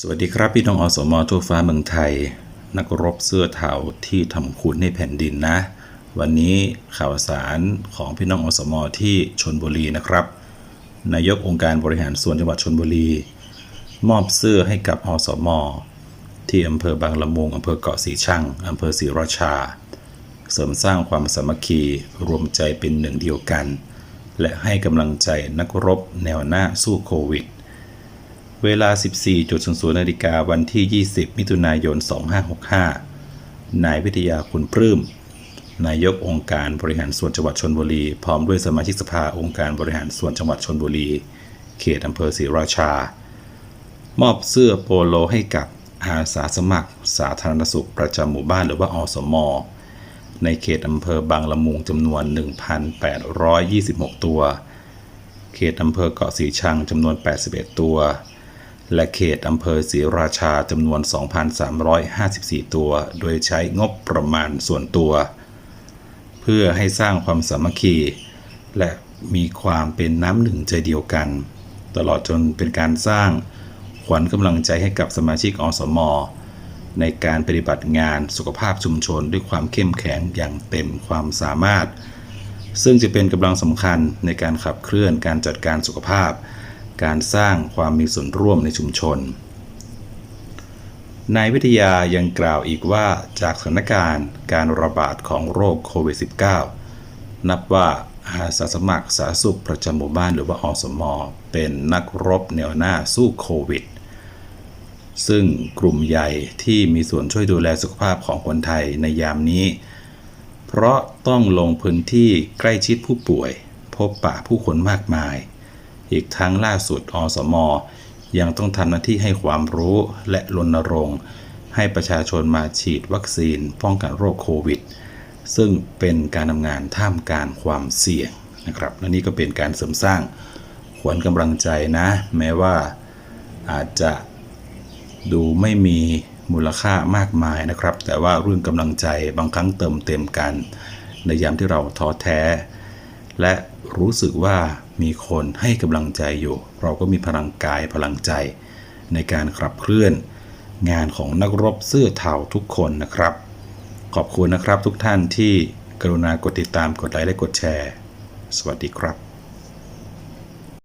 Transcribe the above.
สวัสดีครับพี่น้องอสมทั่วฟ้าเมืองไทย นักรบเสื้อเทาที่ทำคุณให้แผ่นดินนะ วันนี้ข่าวสารของพี่น้องอสมที่ชนบุรีนะครับ นายกองค์การบริหารส่วนจังหวัดชนบุรี มอบเสื้อให้กับอสมที่อำเภอบางละมุงอำเภอเกาะสีชังอำเภอศรีราชา เสริมสร้างความสามัคคีรวมใจเป็นหนึ่งเดียวกัน และให้กำลังใจนักรบแนวหน้าสู้โควิด เวลา 14.00นาฬิกาวันที่ 20 มิถุนายน 2565 นายวิทยาคุณปลื้ม นายกองค์การบริหารส่วนจังหวัดชนบุรี พร้อมด้วยสมาชิกสภาองค์การบริหารส่วนจังหวัดชนบุรี เขตอำเภอศรีราชา มอบเสื้อโปโลให้กับอาสาสมัคร สาธารณสุขประจำหมู่บ้านหรือว่าอสมอในเขตอำเภอบางละมุงจำนวน 1,826 ตัว เขตอำเภอเกาะสีชังจำนวน 81 ตัว และเขตอำเภอศรีราชาจำนวน 2,354 ตัว โดยใช้งบประมาณส่วนตัว เพื่อให้สร้างความสามัคคี และมีความเป็นน้ำหนึ่งใจเดียวกัน ตลอดจนเป็นการสร้างขวัญกำลังใจให้กับสมาชิกอสม ในการปฏิบัติงานสุขภาพชุมชนด้วยความเข้มแข็งอย่างเต็มความสามารถ ซึ่งจะเป็นกำลังสำคัญในการขับเคลื่อนการจัดการสุขภาพ การสร้างความมีส่วนร่วมในชุมชน นายวิทยายังกล่าวอีกว่าจากสถานการณ์การระบาดของโรคโควิด -19 นับว่าอาสาสมัครสาธารณสุขประจำหมู่บ้านหรือว่าอสมอเป็นนักรบแนวหน้าสู้โควิด ซึ่งกลุ่มใหญ่ที่มีส่วนช่วยดูแลสุขภาพของคนไทยในยามนี้ เพราะต้องลงพื้นที่ใกล้ชิดผู้ป่วย พบปะผู้คนมากมาย อีกทั้งล่าสุดอสม ยังต้องทำหน้าที่ให้ความรู้และรณรงค์ให้ประชาชนมาฉีดวัคซีนป้องกันโรคโควิด ซึ่งเป็นการทำงานท่ามกลางความเสี่ยงนะครับและนี่ก็เป็นการเสริมสร้างขวัญกำลังใจนะ แม้ว่าอาจจะดูไม่มีมูลค่ามากมายนะครับ แต่ว่าเรื่องกำลังใจบางครั้งเติมเต็มกัน ในยามที่เราท้อแท้ และรู้สึกว่า มีคนให้กำลังใจอยู่ เราก็มีพลังกายพลังใจ ในการขับเคลื่อน งานของนักรบเสื้อเทาทุกคนนะครับ ขอบคุณนะครับทุกท่านที่กรุณากดติดตามกดไลค์และกดแชร์ สวัสดีครับ